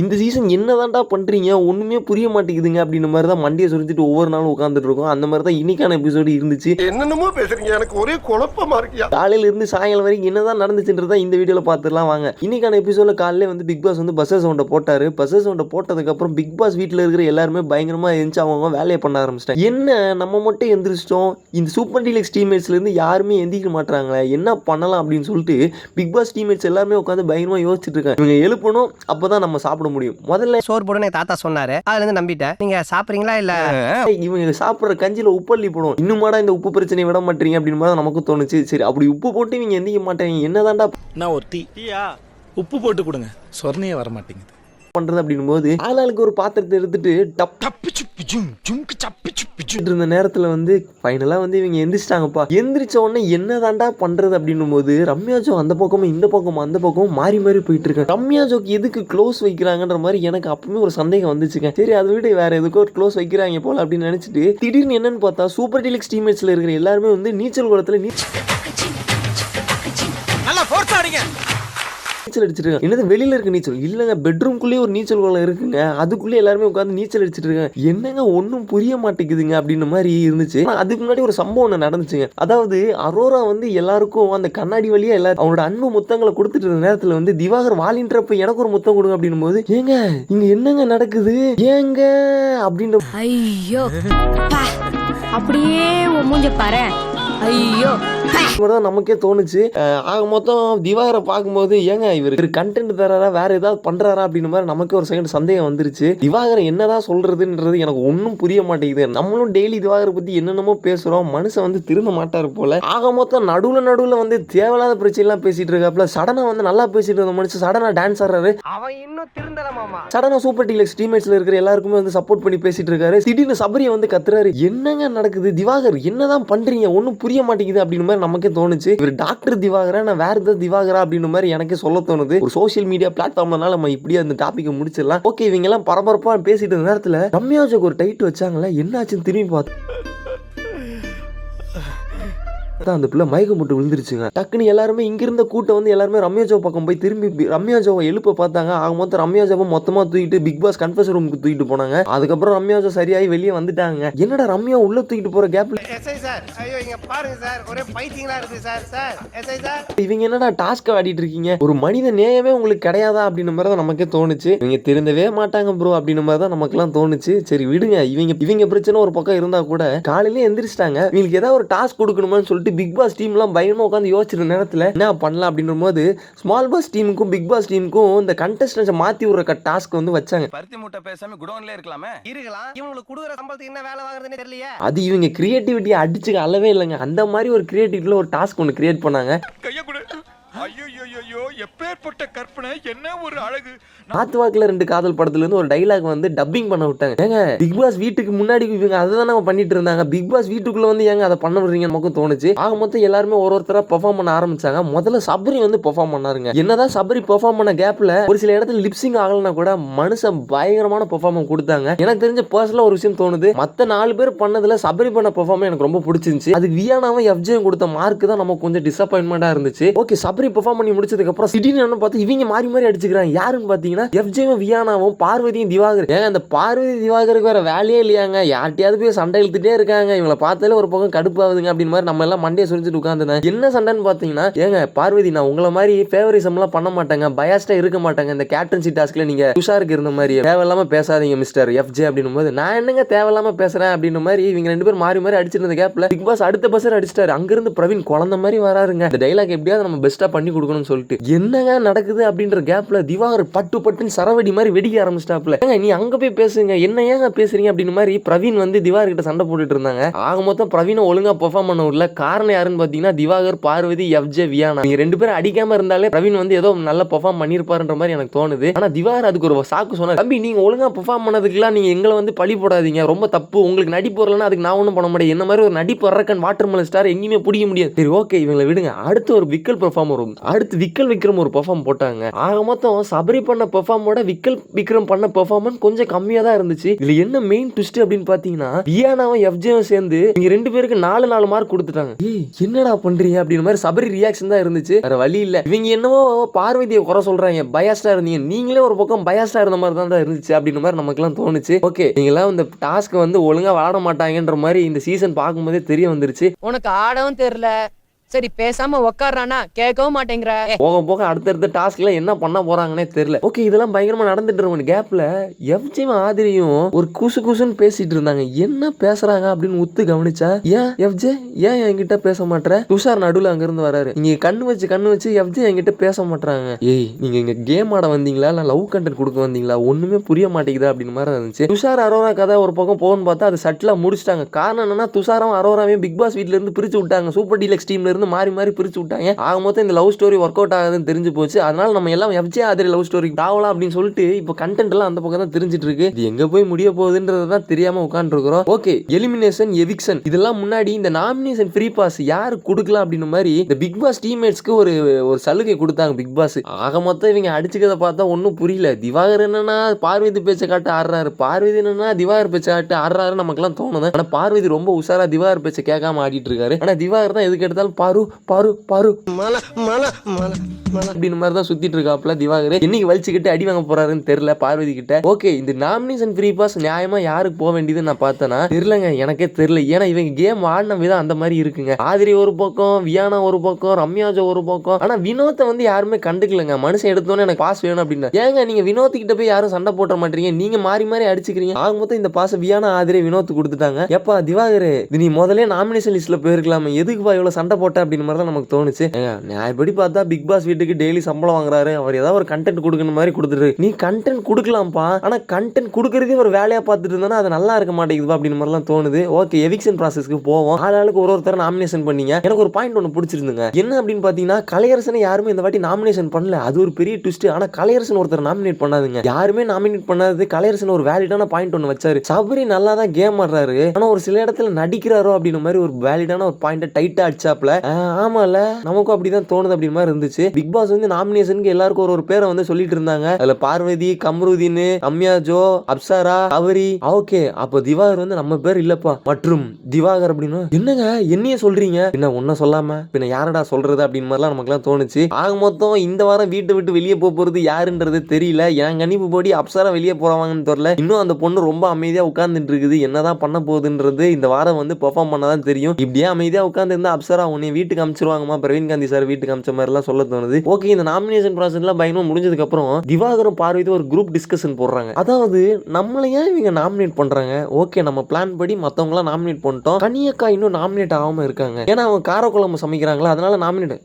இந்த சீசன் என்னதான்டா பண்றீங்க? ஒண்ணுமே புரிய மாட்டேங்குதுங்க அப்படின்ற மாதிரி தான் மண்டியை சுரிஞ்சிட்டு ஒவ்வொரு நாளும் உட்காந்துட்டு இருக்கோம். அந்த மாதிரி தான் இன்னைக்கான எபிசோடு இருந்துச்சு. என்னென்னமோ பேசுறீங்க. எனக்கு ஒரே குழப்பமா இருக்கியா காலையில இருந்து சாயங்காலம் வரைக்கும் என்னதான் நடந்துச்சுன்றதா இந்த வீடியோல பார்த்துலாம் வாங்க. இன்னைக்கான எபிசோட்ல காலையில வந்து பிக் பாஸ் வந்து பஸ்ஸஸ் சவுண்டை போட்டாரு. பஸ்ஸஸ் சவுண்டை போட்டதுக்கு அப்புறம் பிக் பாஸ் வீட்டில் இருக்கிற எல்லாருமே பயங்கரமா எழுந்துச்சு அவங்க வேலையை பண்ண ஆரம்பிச்சிட்டாங்க. என்ன? நம்ம மட்டும் எந்திரிச்சிட்டோம். இந்த சூப்பர் டீலக்ஸ் டீம்மேட்ஸ்ல இருந்து யாருமே எந்திரிக்க மாட்டாங்களே என்ன பண்ணலாம் அப்படின்னு சொல்லிட்டு பிக் பாஸ் டீம்மேட்ஸ் எல்லாருமே உட்காந்து பயங்கரமா யோசிச்சுட்டு இருக்காங்க. இவங்க எழுப்பணும். அப்பதான் நம்ம சாப்பிட முடியும். முதல்ல சோறு போடுன்னு எங்க தாத்தா சொன்னாரு. அதுல இருந்து நம்பிட்டேன். நீங்க சாப்பிடுறீங்களா இல்ல? இவங்க சாப்பிட்ற கஞ்சில உப்பள்ளி போடும் இன்னுமாடா இந்த உப்பு பிரச்சனையை விட மாட்டீங்க அப்படின்னு மாதிரி நமக்கு தோணுச்சு. சரி அப்படி உப்பு போட்டு இவங்க எந்திக்க மாட்டாங்க என்னதான்டா நான் ஒரு டீ. டீயா? உப்பு போட்டு கொடுங்க. சொர்ணையே வர மாட்டேங்குது பண்றது அப்படின்னும் போது ஆளாளுக்கு ஒரு பாத்திரத்தை எடுத்துட்டு டப் டப்பு இருந்த நேரத்துல வந்து ஃபைனலா வந்து இவங்க எந்திரிச்சிட்டாங்கப்பா. எந்திரிச்ச உடனே என்னதாண்டா பண்றது அப்படின்னும் போது ரம்யா ஜோ அந்த பக்கமும் இந்த பக்கமும் அந்த பக்கமும் மாறி மாறி போயிட்டு இருக்கு ரம்யா ஜோக்கு எதுக்கு க்ளோஸ் வைக்கிறாங்கன்ற மாதிரி எனக்கு அப்பவுமே ஒரு சந்தேகம் வந்துச்சுங்க. சரி அதை விட வேற எதுக்கோ ஒரு க்ளோஸ் வைக்கிறாங்க போல அப்படின்னு நினைச்சிட்டு திடீர்னு என்னன்னு பார்த்தா சூப்பர் டீலக்ஸ் டீம்மேட்ஸ்ல இருக்கிற எல்லாருமே வந்து நீச்சல் குளத்துல நீச்சல் நீச்சல் அடிச்சிருக்காங்க என்னது வெளியில இருக்க நீச்சல்? இல்லைங்க பெட்ரூம்குள்ளேயே ஒரு நீச்சல் குளம் இருக்குங்க. அதுக்குள்ளே எல்லாருமே உட்காந்து நீச்சல் அடிச்சிட்டு இருக்காங்க என்னங்க ஒன்றும் புரிய மாட்டேங்குதுங்க அப்படின்ற மாதிரி இருந்துச்சு. அதுக்கு முன்னாடி ஒரு சம்பவம் ஒன்று நடந்துச்சுங்க. அதாவது அரோரா வந்து எல்லாருக்கும் அந்த கண்ணாடி வழியா எல்லாரும் அவனோட அன்பு முத்தங்களை கொடுத்துட்டு இருந்த நேரத்தில் வந்து திவாகர் வாலின்றப்ப எனக்கு ஒரு முத்தம் கொடுங்க அப்படின்னும் போது ஏங்க இங்க என்னங்க நடக்குது? ஏங்க அப்படின்ற ஐயோ அப்படியே மூஞ்ச பாரு ஐயோ. தான் நமக்கே தோணுச்சு. ஆக மொத்தம் திவாகரை பார்க்கும்போது ஏங்க இவர் கண்டென்ட் தராரா வேற ஏதாவது பண்றாரா அப்படின்னு மாதிரி நமக்கே ஒரு செகண்ட் சந்தேகம் வந்துருச்சு. திவாகரை என்னதான் சொல்றதுன்றது எனக்கு ஒன்றும் புரிய மாட்டேங்குது. நம்மளும் டெய்லி திவாகரை பத்தி என்னென்னமோ பேசுறோம். மனுஷன் வந்து திருந்த மாட்டாரு போல. ஆக மொத்தம் நடுவுல நடுவுல வந்து தேவையில்லாத பிரச்சனை எல்லாம் பேசிட்டு இருக்காப்புல. சடனா வந்து நல்லா பேசிட்டு இருந்த மனுஷன் சடனா டான்ஸ் ஆடுறாரு. அவன் இன்னும் திருந்தல மாமா. சடனா சூப்பர் டீலக்ஸ் டீம்மேட்ஸ்ல இருக்கிற எல்லாருக்குமே வந்து சப்போர்ட் பண்ணி பேசிட்டு இருக்காரு. திடீர்னு சபரியை வந்து கத்துறாரு. என்னங்க நடக்குது? திவாகர் என்னதான் பண்றீங்க? ஒன்றும் புரிய மாட்டேங்குது அப்படின்னு மாதிரி நமக்கே தோணுச்சு. இவர் டாக்டர் திவாகரா நான் வேற ஏதாவது திவாகரா அப்படின்னு மாதிரி எனக்கே சொல்ல தோணுது. ஒரு சோஷியல் மீடியா பிளாட்ஃபார்ம்னால நம்ம இப்படியே அந்த டாப்பிக்கை முடிச்சிடலாம். ஓகே இவங்க எல்லாம் பரபரப்பாக பேசிட்டு இருந்த நேரத்தில் ரம்யாஜோக்கு ஒரு டைட் வச்சாங்களே என்னாச்சுன்னு திரும்பி பார்த்து தான் அந்த பிள்ளை மயக்கம் போட்டு விழுந்துருச்சுங்க. டக்குன்னு எல்லாருமே இங்க இருந்த கூட்டம் வந்து எல்லாருமே ரம்யா ஜோ பக்கம் போய் திரும்பி ரம்யா ஜோவை எழுப்ப பார்த்தாங்க. ஆக மொத்தம் ரம்யா ஜோவை மொத்தமா தூக்கிட்டு பிக் பாஸ் கன்ஃபர்ஸ் ரூமுக்கு தூக்கிட்டு போனாங்க. அதுக்கப்புறம் ரம்யா ஜோ சரியாகி வெளியே வந்துட்டாங்க. என்னடா ரம்யா உள்ள தூக்கிட்டு போற கேப்ல இவங்க என்னடா டாஸ்க் ஆடிட்டு இருக்கீங்க? ஒரு மனித நேயமே உங்களுக்கு கிடையாதா அப்படின்ற மாதிரி தான் நமக்கே தோணுச்சு. இவங்க திருந்தவே மாட்டாங்க ப்ரோ அப்படின்ற மாதிரி தான் நமக்குலாம் தோணுச்சு. சரி விடுங்க. இவங்க இவங்க பிரச்சனை ஒரு பக்கம் இருந்தா கூட காலையில எந்திரிச்சிட்டாங்க. இவங்களுக்கு ஏதாவது ஒரு டாஸ்க் கொடுக்கணுமான்னு சொல்லிட்டு பிக் பாஸ் டீம்லாம் பயமா உட்காந்து யோசிச்சிருந்த நேரத்துல என்ன பண்ணலாம் அப்படின்ற போது ஸ்மால் பாஸ் டீமுக்கும் பிக் பாஸ் டீமுக்கும் இந்த கண்டஸ்டன்ஸை மாத்தி விடுற டாஸ்க் வந்து வச்சாங்க. பருத்தி மூட்டை பேசாம குடோன்ல இருக்கலாமே? இருக்கலாம். இவங்களுக்கு கொடுக்குற சம்பளத்துக்கு என்ன வேலை வாங்குறதுன்னு தெரியலையே. அது இவங்க கிரியேட்டிவிட்டியை அடிச்சுக்க அளவே இல்லைங்க. அந்த மாதிரி ஒரு கிரியேட்டிவிட்டியில் ஒரு டாஸ்க் ஒன்று கிரியேட் பண்ணாங்க. எப்பேற்பட்ட கற்பனை என்ன ஒரு அழகு? நாத்து வாக்குல ரெண்டு காதல் படத்துல இருந்து ஒரு டைலாக் வந்து டப்பிங் பண்ண விட்டாங்க. ஏங்க பிக் பாஸ் வீட்டுக்கு முன்னாடி இவங்க அதை தானே பண்ணிட்டு இருந்தாங்க? பிக் பாஸ் வீட்டுக்குள்ள வந்து ஏங்க அதை பண்ண விடுறீங்க நமக்கும் தோணுச்சு. ஆக மொத்தம் எல்லாருமே ஒரு ஒருத்தரா பெர்ஃபார்ம் பண்ண ஆரம்பிச்சாங்க. முதல்ல சபரி வந்து பெர்ஃபார்ம் பண்ணாருங்க. என்னதான் சபரி பெர்ஃபார்ம் பண்ண கேப்ல ஒரு சில இடத்துல லிப்சிங் ஆகலனா கூட மனுஷன் பயங்கரமான பெர்ஃபார்மன்ஸ் கொடுத்தாங்க. எனக்கு தெரிஞ்ச பர்சனலா ஒரு விஷயம் தோணுது. மத்த நாலு பேர் பண்ணதுல சபரி பண்ண பெர்ஃபார்மன்ஸ் எனக்கு ரொம்ப பிடிச்சிருந்துச்சு. அது வியானாவும் எஃப்ஜேயும் கொடுத்த மார்க் தான் நமக்கு கொஞ்சம் டிசப்பாயின்மெண்டா இருந்துச்சு. ஓகே சபரி பெர்ஃபார்ம் பண்ணி முடிச்சதுக்கு அப்புறம் திடீர்னு பார்த்து இவங்க மாறி மாறி அடிச்சுக்கிறாங்க. யாருன்னு பார்த்தீங்கன்னா எஃப்ஜேவும் வியானாவும் பார்வதியும் திவாகர் ஏங்க அந்த பார்வதி திவாகருக்கு வேற வேலையே இல்லையாங்க. யார்கிட்டயாவது போய் சண்டை இழுத்துட்டே இருக்காங்க. இவங்களை பார்த்தாலே ஒரு பக்கம் கடுப்பாகுதுங்க அப்படின்னு மாதிரி நம்ம எல்லாம் மண்டையை சுரிஞ்சுட்டு உட்காந்துருந்தேன் என்ன சண்டைன்னு பார்த்தீங்கன்னா ஏங்க பார்வதி நான் உங்களை மாதிரி ஃபேவரிசம்லாம் பண்ண மாட்டேங்க. பயாஸ்டா இருக்க மாட்டாங்க. இந்த கேப்டன்சி டாஸ்க்ல நீங்க துஷாருக்கு இருந்த மாதிரி. தேவையில்லாம பேசாதீங்க மிஸ்டர் எஃப்ஜே அப்படின்னும் போது நான் என்னங்க தேவையில்லாம பேசுறேன்? அப்படின்ற மாதிரி இவங்க ரெண்டு பேரும் மாறி மாறி அடிச்சிருந்த கேப்ல பிக் பாஸ் அடுத்த பஸ்ஸர் அடிச்சிட்டாரு. அங்கிருந்து பிரவீன் குழந்த மாதிரி வராருங்க. இந்த டைலாக் எப்படியாவது நம்ம பெஸ்டா பண்ணி கொடுக்கணும்னு சொல்லிட்டு. என்னங்க நடக்குது அப்படின்ற கேப்பில் திவாகர் பட்டு பட்டுன்னு சரவடி மாதிரி வெடிக்க ஆரம்பிச்சிட்டாப்ல ஏங்க நீ அங்கே போய் பேசுங்க. என்ன ஏங்க பேசுறீங்க அப்படின்னு மாதிரி பிரவீன் வந்து திவாகர் கிட்ட சண்டை போட்டுட்டு இருந்தாங்க. ஆக மொத்தம் பிரவீனை ஒழுங்கா பெர்ஃபார்ம் பண்ண விடல. காரணம் யாருன்னு பார்த்தீங்கன்னா திவாகர் பார்வதி எஃப்ஜே வியானா. நீங்க ரெண்டு பேரும் அடிக்காம இருந்தாலே பிரவீன் வந்து ஏதோ நல்லா பெர்ஃபார்ம் பண்ணிருப்பாருன்ற மாதிரி எனக்கு தோணுது. ஆனால் திவாகர் அதுக்கு ஒரு சாக்கு சொன்னார். தம்பி நீங்க ஒழுங்கா பெர்ஃபார்ம் பண்ணதுக்குலாம் நீங்க எங்களை வந்து பழி போடாதீங்க. ரொம்ப தப்பு. உங்களுக்கு நடிப்பு வரலன்னா அதுக்கு நான் ஒன்றும் பண்ண முடியாது என்ன மாதிரி ஒரு நடிப்பு வரக்கன் வாட்டர் மலை ஸ்டார் எங்கேயுமே பிடிக்க முடியாது. சரி ஓகே இவங்களை விடுங்க. அடுத்து ஒரு விக்கல் பெர்ஃபார்மர் வரும் அடுத்து விக்கல் விக்ரம் ஒரு பெர்ஃபார்ம் போட்டாங்க. ஆக மொத்தம் சபரி பண்ண பெர்ஃபார்மோட விக்கல் விக்ரம் பண்ண பெர்ஃபார்மன்ஸ் கொஞ்சம் கம்மியாக தான் இருந்துச்சு. இதுல என்ன மெயின் ட்விஸ்ட் அப்படின்னு பாத்தீங்கன்னா வியானாவும் எஃப்ஜேவும் சேர்ந்து நீங்க ரெண்டு பேருக்கு நாலு நாலு மார்க் கொடுத்துட்டாங்க. என்னடா பண்றீங்க அப்படின்னு மாதிரி சபரி ரியாக்ஷன் தான் இருந்துச்சு. வேற வழி இல்ல. இவங்க என்னவோ பார்வதியை குறை சொல்றாங்க. பயாஸ்டா இருந்தீங்க. நீங்களே ஒரு பக்கம் பயாஸ்டா இருந்த மாதிரி தான் இருந்துச்சு அப்படின்னு மாதிரி நமக்குலாம் தோணுச்சு. ஓகே நீங்களாம் இந்த டாஸ்க் வந்து ஒழுங்கா விளாட மாட்டாங்கன்ற மாதிரி இந்த சீசன் பார்க்கும்போதே தெரிய வந்துருச்சு. உனக்கு ஆடவும் தெரியல. சரி பேசாம உக்காடுறானா கேட்கவும் மாட்டேங்கிற. போக போக அடுத்தடுத்த டாஸ்க்ல என்ன பண்ண போறாங்கன்னே தெரியல. ஓகே இதெல்லாம் பயங்கரமா நடந்துட்டு இருக்கும். கேப்ல எஃப்ஜிம் ஆதிரியும் ஒரு குசு குசுன்னு பேசிட்டு இருந்தாங்க. என்ன பேசுறாங்க அப்படின்னு உத்து கவனிச்சா ஏன் எஃப்ஜே ஏன் என்கிட்ட பேச மாட்டேற துஷார் நடுவில் அங்க இருந்து வராரு. நீங்க கண்ணு வச்சு கண்ணு வச்சு எஃப்ஜே என்கிட்ட பேச மாட்டாங்க ஏய் நீங்க இங்க கேம் ஆட வந்தீங்களா? இல்ல லவ் கண்டென்ட் கொடுக்க வந்தீங்களா? ஒண்ணுமே புரிய மாட்டேங்குதா? அப்படின்னு மாதிரி இருந்துச்சு. துஷார் அரோரா கதை ஒரு பக்கம் போகணும்னு பார்த்தா அது சட்டிலா முடிச்சிட்டாங்க. காரணம் என்னன்னா துஷாரம் அரோராவையும் பிக் பாஸ் வீட்ல இருந்து பிரிச்சு விட்டாங்க. சூப்பர் டீலக்ஸ் டீம்ல இருந்து மாறி மாறி பிரிச்சு விட்டாங்க. ஆக மொத்தம் இந்த லவ் ஸ்டோரி ஒர்க் அவுட் ஆகுதுன்னு தெரிஞ்சு போச்சு. அதனால நம்ம எல்லாம் எஃப்ஜே ஆதிரி லவ் ஸ்டோரிக்கு ஆகலாம் அப்படின்னு சொல்லிட்டு இப்போ கண்டென்ட் எல்லாம் அந்த பக்கம் தான் தெரிஞ்சிட்டு இருக்கு. இது எங்க போய் முடிய போகுதுன்றது தான் தெரியாம உட்காந்துருக்கிறோம் ஓகே எலிமினேஷன் எவிக்ஷன் இதெல்லாம் முன்னாடி இந்த நாமினேஷன் ஃப்ரீ பாஸ் யாரு கொடுக்கலாம் அப்படின்னு மாதிரி இந்த பிக் பாஸ் டீம்மேட்ஸ்க்கு ஒரு ஒரு சலுகை கொடுத்தாங்க பிக் பாஸ் ஆக மொத்தம் இவங்க அடிச்சுக்கதை பார்த்தா ஒன்றும் புரியல. திவாகர் என்னன்னா பார்வதி பேச்சை காட்டு ஆடுறாரு. பார்வதி என்னன்னா திவாகர் பேச்சை காட்டு ஆடுறாரு நமக்குலாம் தோணுது. ஆனா பார்வதி ரொம்ப உஷாரா திவாகர் பேச்சை கேட்காம ஆடிட்டு இருக்காரு. ஆனா திவாகர் தான் எதுக்கு எடுத்தாலும் பாரு பாரு பாரு. மல மல மல மல. அப்படின்னு மாதிரி தான் சுத்திட்டு இருக்காப்ல திவாகர். என்னைக்கு வலிச்சுக்கிட்டு அடி வாங்க போறாருன்னு தெரியல பார்வதி கிட்ட. ஓகே இந்த நாமினேஷன் ஃப்ரீ பாஸ் நியாயமா யாருக்கு போக வேண்டியதுன்னு நான் பார்த்தேன்னா தெரியலங்க எனக்கே தெரியல. ஏன்னா இவங்க கேம் ஆடின விதம் அந்த மாதிரி இருக்குங்க. ஆதிரி ஒரு பக்கம் வியானா ஒரு பக்கம் ரம்யாஜோ ஒரு பக்கம். ஆனா வினோத்தை வந்து யாருமே கண்டுக்கலங்க. மனுஷன் எடுத்தோன்னே எனக்கு பாஸ் வேணும் அப்படின்னு. ஏங்க நீங்க வினோத் கிட்ட போய் யாரும் சண்டை போட்ட மாட்டீங்க? நீங்க மாறி மாறி அடிச்சுக்கிறீங்க. ஆக மொத்தம் இந்த பாச வியானா ஆதிரி வினோத் கொடுத்துட்டாங்க. எப்பா திவாகர் நீ முதல்ல நாமினேஷன் லிஸ்ட்ல போயிருக்கலாமே. எதுக்குப்பா இவ்வளவு சண்டை போட்ட அப்படின்னு மாதிரி தான் நமக்கு தோணுச்சு. நியாயப்படி பார்த்தா பிக் பாஸ் வீட்டுக்கு டெய்லி சம்பளம் வாங்குறாரு. அவர் ஏதாவது ஒரு கண்டென்ட் கொடுக்கணும் மாதிரி கொடுத்துரு நீ கண்டென்ட் கொடுக்கலாம்ப்பா. ஆனா கண்டென்ட் கொடுக்கறதே ஒரு வேலையா பார்த்துட்டு இருந்தா அது நல்லா இருக்க மாட்டேங்குதுப்பா அப்படின்னு மாதிரிலாம் தோணுது. ஓகே எவிக்ஷன் ப்ராசஸ்க்கு போவோம். ஆளாளுக்கு ஒரு ஒருத்தர் நாமினேஷன் பண்ணீங்க. எனக்கு ஒரு பாயிண்ட் ஒன்று பிடிச்சிருந்துங்க. என்ன அப்படின்னு பார்த்தீங்கன்னா கலையரசனை யாருமே இந்த வாட்டி நாமினேஷன் பண்ணல. அது ஒரு பெரிய ட்விஸ்ட் ஆனா கலையரசன் ஒருத்தர் நாமினேட் பண்ணாதுங்க. யாருமே நாமினேட் பண்ணாது கலையரசன் ஒரு வேலிடான பாயிண்ட் ஒன்று வச்சாரு. சபரி நல்லா தான் கேம் ஆடுறாரு. ஆனா ஒரு சில இடத்துல நடிக்கிறாரோ அப்படின்னு மாதிரி ஒரு வேலிடான ஒரு பாயிண்ட் டைட்டா அடிச்சாப்ல ஆமால. நமக்கும் அப்படிதான் தோணுது அப்படின்னு மாதிரி இருந்துச்சு. பிக் பாஸ் வந்து நாமினேஷனுக்கு எல்லாருக்கும் ஒரு ஒரு பேரை வந்து சொல்லிட்டு இருந்தாங்க. அதுல பார்வதி கம்ருதீன் அம்யா ஜோ அப்சரா அவரி. ஓகே அப்போ திவாகர் வந்து நம்ம பேர் இல்லப்பா. மற்றும் திவாகர் அப்படின்னு என்னங்க என்னைய சொல்றீங்க? என்ன உன்ன சொல்லாம பின்ன யாரடா சொல்றது அப்படின்னு மாதிரிலாம் நமக்குலாம் தோணுச்சு. ஆக மொத்தம் இந்த வாரம் வீட்டை விட்டு வெளியே போக போறது யாருன்றது தெரியல. என் கணிப்பு படி அப்சரா வெளியே போறாங்கன்னு தெரியல. இன்னும் அந்த பொண்ணு ரொம்ப அமைதியா உட்கார்ந்துட்டு இருக்குது. என்னதான் பண்ண போகுதுன்றது இந்த வாரம் வந்து பெர்ஃபார்ம் பண்ணதான் தெரியும். இப்படியே அமைதியா உட்கார்ந்து இருந்தா அப்சரா உன்னை வீட்டுக்கு அமைச்சிருவாங்கம்மா. பிரவீன் காந்தி சார் வீட்டுக்கு அமைச்ச மாதிரிலாம் சொல்ல தோணுது. ஓகே இந்த நாமினேஷன் ப்ராசஸ்லாம் பயங்கரமா முடிஞ்சதுக்கப்புறம் திவாகரும் பார்வதி ஒரு குரூப் டிஸ்கஷன் போடுறாங்க. அதாவது நம்மள ஏன் இவங்க நாமினேட் பண்ணுறாங்க ஓகே நம்ம பிளான் படி மற்றவங்களாம் நாமினேட் பண்ணிட்டோம். கனியக்கா இன்னும் நாமினேட் ஆகாமல் இருக்காங்க. ஏன்னா அவங்க காரக்குழம்பு சமைக்கிறாங்களா அதனால நாமினேட்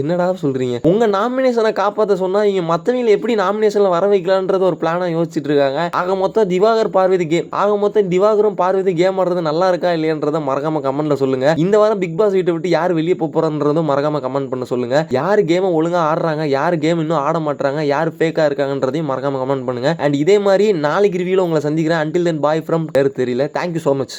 என்னடா சொல்கிறீங்க உங்கள் நாமினேஷனை காப்பாற்ற சொன்னால் இங்கே மற்றவங்களை எப்படி நாமினேஷனில் வர வைக்கலான்றது ஒரு பிளானாக யோசிச்சுட்டு இருக்காங்க. ஆக மொத்தம் திவாகர் பார்வதி கேம் ஆக மொத்தம் திவாகரும் பார்வதி கேம் ஆடுறது நல்லா இருக்கா இல்லையன்றதை மறக்காம கமெண்ட்டில் சொல்லுங்கள் இந்த வாரம் பிக் பாஸ் வீட்டை விட்டு யார் வெளியே போக மறக்காமல் மறக்காம கமெண்ட் பண்ண சொல்லுங்கள் யார் கேமை ஒழுங்காக ஆடுறாங்க யார் கேம் இன்னும் ஆட மாட்டாங்க யார் ஃபேக்காக இருக்காங்கன்றதையும் மறக்காம கமெண்ட் பண்ணுங்கள் அண்ட் இதே மாதிரி நாளைக்கு ரிவியூவில் உங்களை சந்திக்கிறேன். அன்டில் தென் பாய் ஃப்ரம் பேர் தெரியல. Thank you so much